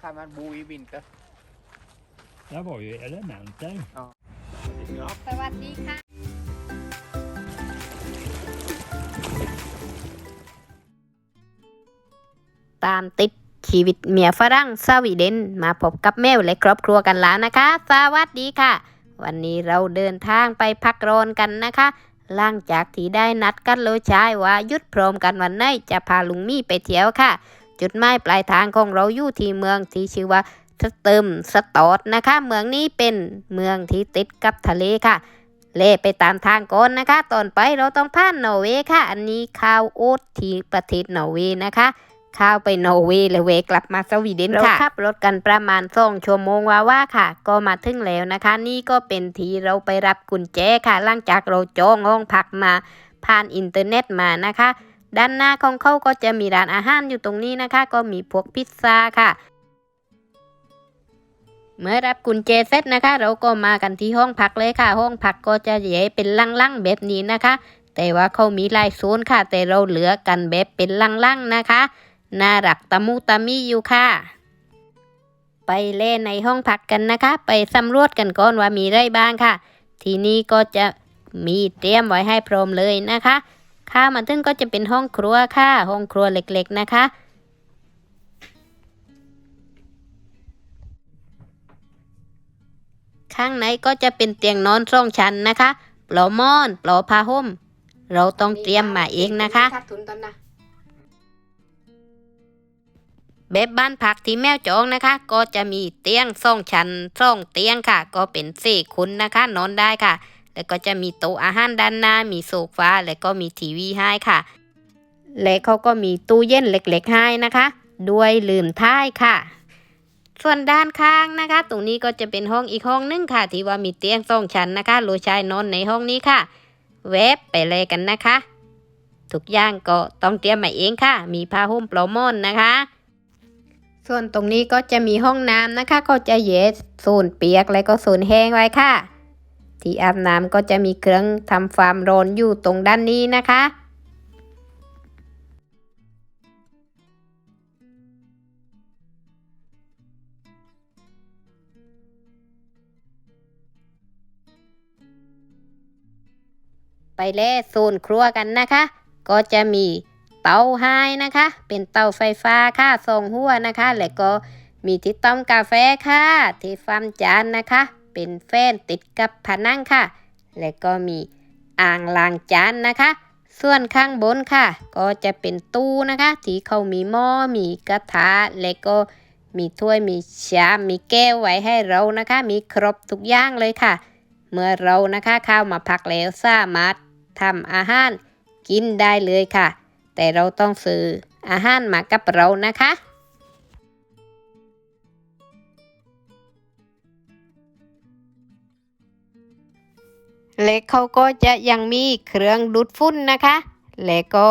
kan man bo i vinter? Jag var ju i Elementer. Ja. สวัสดีค่ะ ตามติดชีวิตเมียฝรั่งสวีเดนมาพบกับแมวและครอบครัวกันแล้วนะคะ สวัสดีค่ะ วันนี้เราเดินทางไปพักร้อนกันนะคะ หลังจากที่ได้นัดกันเลยชายว่าหยุดพร้อมกันวันไหนจะพาลุงมี่ไปเที่ยวค่ะ จุดหมายปลายทางของเราอยู่ที่เมืองที่ชื่อว่าสเติมสตอดนะคะ เมืองนี้เป็นเมืองที่ติดกับทะเลค่ะ เล่ไปตามทางก่อนนะคะ ตอนไปเราต้องผ่านนอร์เวย์ค่ะ อันนี้ข้าวโอ๊ตที่ประเทศนอร์เวย์นะคะข้าวไปนอร์เวย์แล้วเวกลับมาสวีเดนค่ะเราขับรถกันประมาณสองชั่วโมงว่าว่าค่ะ ก็มาถึงแล้วนะคะ นี่ก็เป็นที่เราไปรับกุญแจค่ะ หลังจากเราจองห้องพักมาผ่านอินเทอร์เน็ตมานะคะ ด้านหน้าของเขาก็จะมีร้านอาหารอยู่ตรงนี้นะคะ ก็มีพวกพิซซ่าค่ะ เมื่อรับกุญแจเสร็จนะคะ เราก็มากันที่ห้องพักเลยค่ะ ห้องพักก็จะแยกเป็นลังๆแบบนี้นะคะ แต่ว่าเขามีลายโซนค่ะ แต่เราเหลือกันแบบเป็นลังๆนะคะ น่ารักตะมุตะมิอยู่ค่ะ ไปเล่นในห้องพักกันนะคะ ไปสำรวจกันก่อนว่ามีอะไรบ้างค่ะ ทีนี้ก็จะมีเตรียมไว้ให้พร้อมเลยนะคะ ข้ามาถึงก็จะเป็นห้องครัวค่ะ ห้องครัวเล็กๆนะคะข้างในก็จะเป็นเตียงนอนสองชั้นนะคะปลอมอนปลอผ้าห่ม เราต้องเตรียมมาเองนะคะแบบบ้านพักที่แมวจองนะคะ ก็จะมีเตียงสองชั้นสองเตียงค่ะ ก็เป็นสี่คุณนะคะ นอนได้ค่ะ แล้วก็จะมีโต๊ะอาหารด้านหน้า มีโซฟา แล้วก็มีทีวีให้ค่ะ และเขาก็มีตู้เย็นเล็กๆให้นะคะ ด้วยลืมท้ายค่ะ ส่วนด้านข้างนะคะ ตรงนี้ก็จะเป็นห้องอีกห้องนึงค่ะ ที่ว่ามีเตียงสองชั้นนะคะโลชายนอนในห้องนี้ค่ะ เว็บไปเลยกันนะคะ ทุกอย่างก็ต้องเตรียมมาเองค่ะ มีผ้าห่มปลอมอนนะคะส่วนตรงนี้ก็จะมีห้องน้ำนะคะ ก็จะแยกโซนเปียกและก็โซนแห้งไว้ค่ะ ที่อาบน้ำก็จะมีเครื่องทำความร้อนอยู่ตรงด้านนี้นะคะ ไปแล่โซนครัวกันนะคะ ก็จะมีเตาไฮนะคะ เป็นเตาไฟฟ้าค่ะทรงหัวนะคะ แล้วก็มีที่ต้มกาแฟค่ะ ที่ฟัมจานนะคะ เป็นแฟนติดกับผนังค่ะ แล้วก็มีอ่างล้างจานนะคะ ส่วนข้างบนค่ะ ก็จะเป็นตู้นะคะ ที่เขามีหม้อมีกระทะแล้วก็มีถ้วยมีชามมีแก้วไว้ให้เรานะคะ มีครบทุกอย่างเลยค่ะ เมื่อเรานะคะเข้ามาพักแล้วสามารถทำอาหารกินได้เลยค่ะ แต่เราต้องซื้ออาหารมากับเรานะคะ และเขาก็จะยังมีเครื่องดูดฝุ่นนะคะ และก็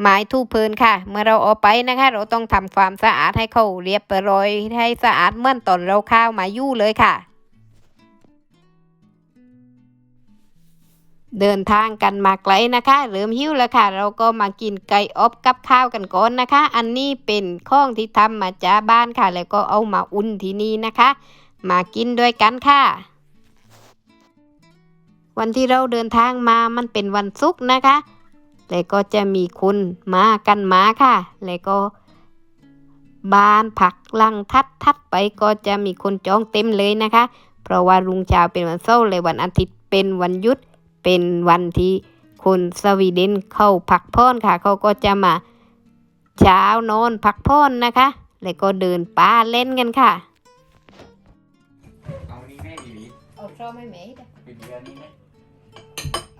ไม้ทูพื้นค่ะ เมื่อเราเอาไปนะคะ เราต้องทำความสะอาดให้เขาเรียบร้อยให้สะอาดเหมื่อนตอนเราเข้ามายู่เลยค่ะ เดินทางกันมาไกลนะคะเริ่มหิวแล้วค่ะ เราก็มากินไก่อบกับข้าวกันก่อนนะคะ อันนี้เป็นข้องที่ทำมาจากบ้านค่ะ แล้วก็เอามาอุ่นที่นี่นะคะ มากินด้วยกันค่ะ วันที่เราเดินทางมามันเป็นวันศุกร์นะคะ แล้วก็จะมีคุณมากันมาค่ะ แล้วก็บ้านผักลังทัดทัดไปก็จะมีคนจองเต็มเลยนะคะ เพราะว่าลุงชาวเป็นวันเสาร์เลยวันอาทิตย์เป็นวันหยุด เป็นวันที่คนสวีเดนเข้าพักผ่อนค่ะ เขาก็จะมาเช้านอนพักผ่อนนะคะ แล้วก็เดินป่าเล่นกันค่ะ เอานี่แม่ดีดีเอาชอบไม่แม่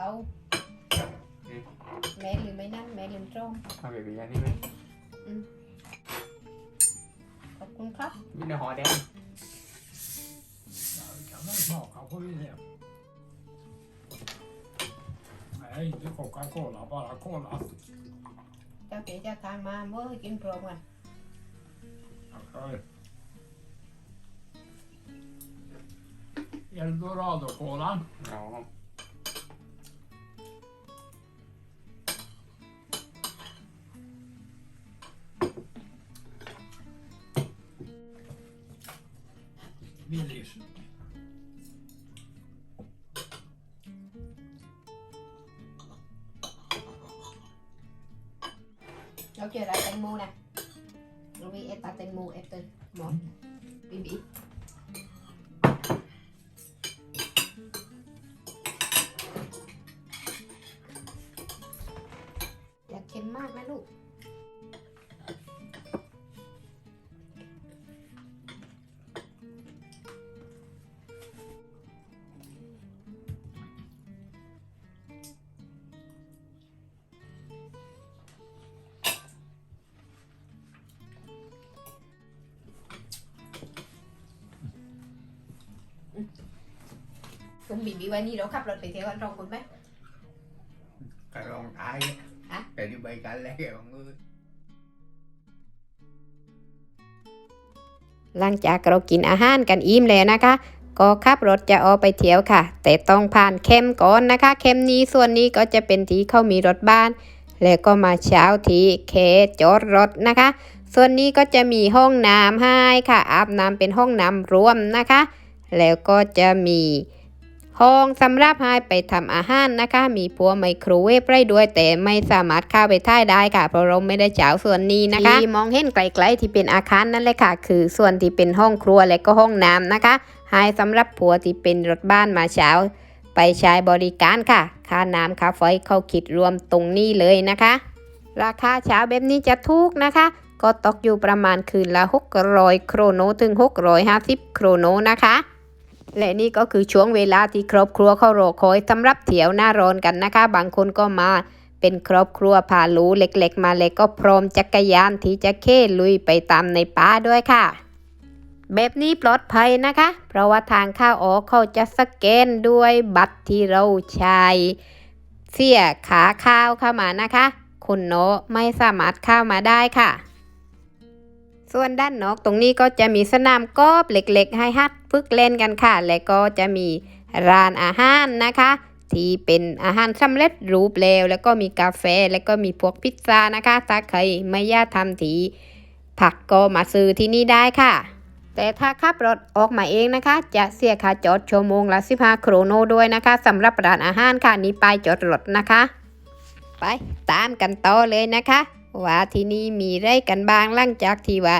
เอาแม่หรือไม่นั่นแม่ลืมชมเอาเป็นเดือนนี้ไหมขอบคุณครับวินหอแดง Ja, det kan väl smaka på det. Nej, inte Coca-Cola, bara Cola. เจ้าเก๋เจ้าทางมาเมื่อให้กินพร้อมกัน Okej. Eldorado-cola. อ๋อ Willys. เราเจออะไรแตงโมนะเรามีเอตาแตงโมเอตเตอร์หมอนบีบี คุณบีบีวันนี้เราขับรถไปเที่ยวกันสองคนไหม กระรองท้ายฮะ แต่ที่ใบกันแล้วมือ หลังจากเรากินอาหารกันอิ่มแล้วนะคะ ก็ขับรถจะออกไปเที่ยวค่ะ แต่ต้องผ่านเข้มก่อนนะคะ เข้มนี้ส่วนนี้ก็จะเป็นที่เขามีรถบ้าน แล้วก็มาเช้าที่เคจอดรถนะคะ ส่วนนี้ก็จะมีห้องน้ำให้ค่ะ อาบน้ำเป็นห้องน้ำรวมนะคะ แล้วก็จะมี ห้องสำหรับให้ไปทำอาหารนะคะ มีพัวไมโครเวฟได้ด้วย แต่ไม่สามารถเข้าไปท่ายได้ค่ะ เพราะเราไม่ได้เจ้าส่วนนี้นะคะที่มองเห็นไกลๆที่เป็นอาคารนั่นแหละค่ะ คือส่วนที่เป็นห้องครัวและก็ห้องน้ำนะคะให้สำหรับผัวที่เป็นรถบ้านมาเช้า ไปใช้บริการค่ะ ค่าน้ำค่าไฟเขาคิดรวมตรงนี้เลยนะคะ ราคาเช้าแบบนี้จะถูกนะคะ ก็ตกอยู่ประมาณคืนละ600โครโนถึง 650 โครโนนะคะ และนี่ก็คือช่วงเวลาที่ครอบครัวเขารอคอยสำหรับเที่ยวหน้าร้อนกันนะคะ บางคนก็มาเป็นครอบครัวพาลูเล็กๆ มาเลยก็พร้อมจักรยานที่จะเค้ลุยไปตามในป่าด้วยค่ะ แบบนี้ปลอดภัยนะคะ เพราะว่าทางข้าออกเขาจะสแกนด้วยบัตรที่เราใช้เสียขาข้าวเข้ามานะคะ คุณโนไม่สามารถเข้ามาได้ค่ะ ส่วนด้านนอกตรงนี้ก็จะมีสนามกอล์ฟเล็กๆ ให้ฮัดฝึกเล่นกันค่ะ และก็จะมีร้านอาหารนะคะ ที่เป็นอาหารสำเร็จรูปแล้ว แล้วก็มีกาแฟแล้วก็มีพวกพิซซ่านะคะถ้าใครไม่อยากทำทีผักก็มาซื้อที่นี่ได้ค่ะ แต่ถ้าขับรถออกมาเองนะคะ จะเสียค่าจอดชั่วโมงละ15โครโนด้วยนะคะสำหรับร้านอาหารค่ะนี่ป้ายจอดรถนะคะ ไปตามกันต่อเลยนะคะ ว่าที่นี่มีไรกันบ้างหลังจากที่ว่า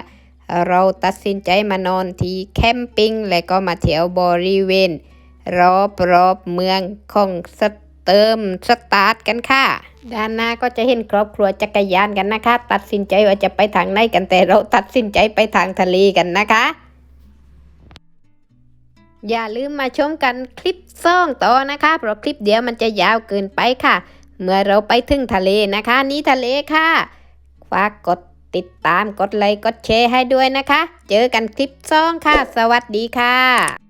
เราตัดสินใจมานอนที่แคมปิ้งและก็มาเที่ยวบริเวณ รอบรอบเมืองของสเติมสตาร์ทกันค่ะ ด้านหน้าก็จะเห็นครอบครัวจักรยานกันนะคะ ตัดสินใจว่าจะไปทางไหนกันแต่เราตัดสินใจไปทางทะเลกันนะคะ อย่าลืมมาชมกันคลิปซ่องต่อนะคะ เพราะคลิปเดียวมันจะยาวเกินไปค่ะ เมื่อเราไปถึงทะเลนะคะ นี่ทะเลค่ะากกดติดตามกดไลค์กดแชร์ให้ด้วยนะคะ เจอกันคลิปซ่องค่ะ สวัสดีค่ะ